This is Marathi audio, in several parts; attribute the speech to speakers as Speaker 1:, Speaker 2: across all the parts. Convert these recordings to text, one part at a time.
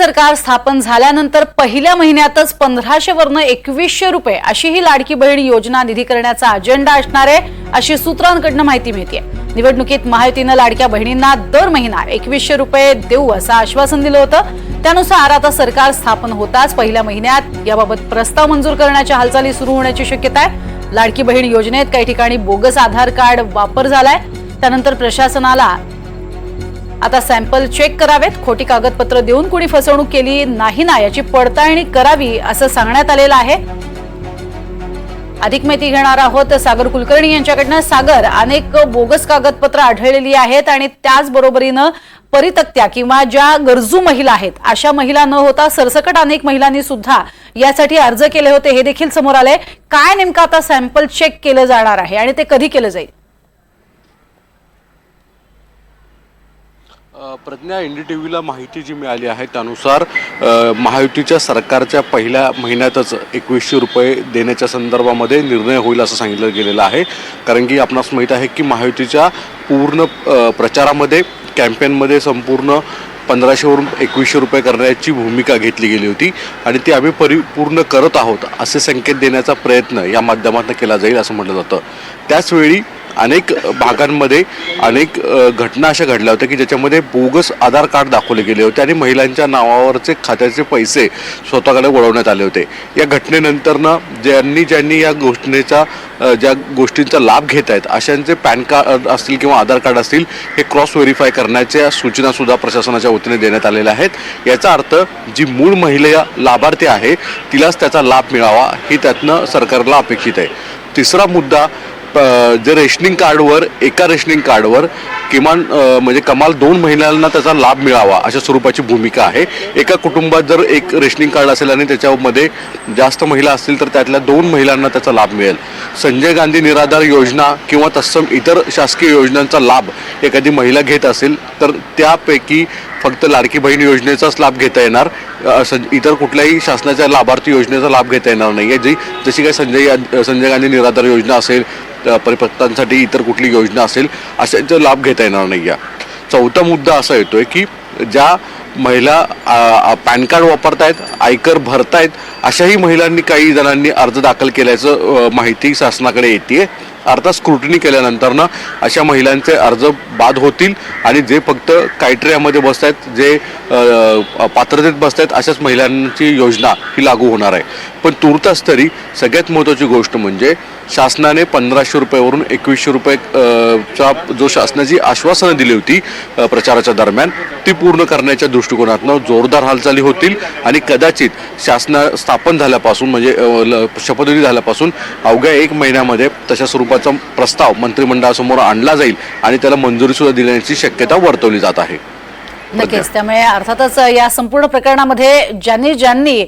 Speaker 1: सरकार स्थापन झाल्यानंतर पहिल्या महिन्यातच पंधराशे वरनं एकवीसशे रुपये अशी ही लाडकी बहीण योजना निधी करण्याचा अजेंडा असणार आहे अशी सूत्रांकडनं माहिती मिळते निवडणुकीत महायुतीनं लाडक्या बहिणींना दर महिना एकवीसशे रुपये देऊ असं आश्वासन दिलं होतं. त्यानुसार आता सरकार स्थापन होताच पहिल्या महिन्यात याबाबत प्रस्ताव मंजूर करण्याच्या हालचाली सुरू होण्याची शक्यता आहे. लाडकी बहीण योजनेत काही ठिकाणी बोगस आधार कार्ड वापर झालाय. त्यानंतर प्रशासनाला आता सॅम्पल चेक करावेत. खोटी कागदपत्र देऊन कुणी फसवणूक केली नाही ना याची पडताळणी करावी असं सांगण्यात आलेलं आहे. अधिक माहिती घेणार आहोत सागर कुलकर्णी यांच्याकडनं. सागर अनेक बोगस कागदपत्र आढळलेली आहेत आणि त्याचबरोबरीनं परितक्त्या किंवा ज्या गरजू महिला आहेत अशा महिला न होता सरसकट अनेक महिलांनी सुद्धा यासाठी अर्ज केले होते. हे देखील समोर आले काय नेमकं आता सॅम्पल चेक केलं जाणार आहे आणि ते कधी केलं जाईल?
Speaker 2: प्रज्ञा एन डी टी व्हीला माहिती जी मिळाली आहे त्यानुसार महायुतीच्या सरकारच्या पहिल्या महिन्यातच एकवीसशे रुपये देण्याच्या संदर्भामध्ये निर्णय होईल असं सांगितलं गेलेलं आहे. कारण की आपणास माहीत आहे की महायुतीच्या पूर्ण प्रचारामध्ये कॅम्पेनमध्ये संपूर्ण पंधराशेवरून एकवीसशे रुपये करण्याची भूमिका घेतली गेली होती आणि ती आम्ही परिपूर्ण करत आहोत असे संकेत देण्याचा प्रयत्न या माध्यमातून केला जाईल असं म्हटलं जातं. त्याचवेळी अनेक भागांमध्ये अनेक घटना अशा घडल्या होत्या की ज्याच्यामध्ये बोगस आधार कार्ड दाखवले गेले होते आणि महिलांच्या नावावरचे खात्याचे पैसे स्वतःकडे वळवण्यात आले होते. या घटनेनंतरनं ज्यांनी ज्यांनी या घोषणेचा ज्या गोष्टींचा लाभ घेत आहेत अशांचे पॅन कार्ड असतील किंवा आधार कार्ड असतील हे क्रॉस व्हेरीफाय करण्याच्या सूचनासुद्धा प्रशासनाच्या वतीने देण्यात आलेल्या आहेत. याचा अर्थ जी मूळ महिला लाभार्थी आहे तिलाच त्याचा लाभ मिळावा ही त्यातनं सरकारला अपेक्षित आहे. तिसरा मुद्दा जे रेशनिंग कार्डवर एका रेशनिंग कार्डवर किमान म्हणजे कमाल दोन महिन्यांना त्याचा लाभ मिळावा अशा स्वरूपाची भूमिका आहे. एका कुटुंबात जर एक रेशनिंग कार्ड असेल आणि त्याच्यामध्ये जास्त महिला असतील तर त्यातल्या दोन महिलांना त्याचा लाभ मिळेल. संजय गांधी निराधार योजना किंवा तत्सम इतर शासकीय योजनांचा लाभ एखादी महिला घेत असेल तर त्यापैकी फक्त लाडकी बहीण योजनेचाच लाभ घेता येणार. इतर कुठल्याही शासनाच्या लाभार्थी योजनेचा लाभ घेता येणार नाही आहे जी जशी काही संजय या- संजय गांधी निराधार योजना असेल अ, इतर कुठली योजना असेल अशांचा लाभ घेता येणार नाही या. चौथा मुद्दा असा येतोय की ज्या महिला पॅन कार्ड वापरतायत आयकर भरतायत अशाही महिलांनी काही जणांनी अर्ज दाखल केल्याचं माहिती शासनाकडे येते अर्थात केल्यानंतर केल्यानंतरनं अशा महिलांचे अर्ज बाद होतील आणि जे फक्त क्रायटेरियामध्ये बसत आहेत जे पात्रतेत बसत आहेत अशाच महिलांची योजना ही लागू होणार आहे. पण तुर्तास तरी सगळ्यात महत्त्वाची गोष्ट म्हणजे शासनाने पंधराशे रुपयावरून एकवीसशे रुपये चा जो शासनाची आश्वासनं दिली होती प्रचाराच्या दरम्यान ती पूर्ण करण्याच्या दृष्टिकोनातनं जोरदार हालचाली होतील आणि कदाचित शासना स्थापन झाल्यापासून म्हणजे ल- शपथविधी झाल्यापासून अवघ्या एक महिन्यामध्ये तशा स्वरूपाचा प्रस्ताव मंत्रिमंडळासमोर आणला जाईल आणि त्याला मंजुरीसुद्धा दिल्याची देण्याची शक्यता वर्तवली जात आहे.
Speaker 1: नक्कीच. त्यामुळे अर्थातच या संपूर्ण प्रकरणामध्ये ज्यांनी ज्यांनी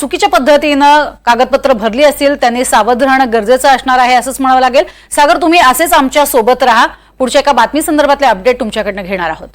Speaker 1: चुकीच्या पद्धतीनं कागदपत्र भरली असतील त्यांनी सावध राहणं गरजेचं असणार आहे असंच म्हणावं लागेल. सागर तुम्ही असेच आमच्यासोबत राहा. पुढच्या एका बातमी संदर्भातले अपडेट तुमच्याकडनं घेणार आहोत.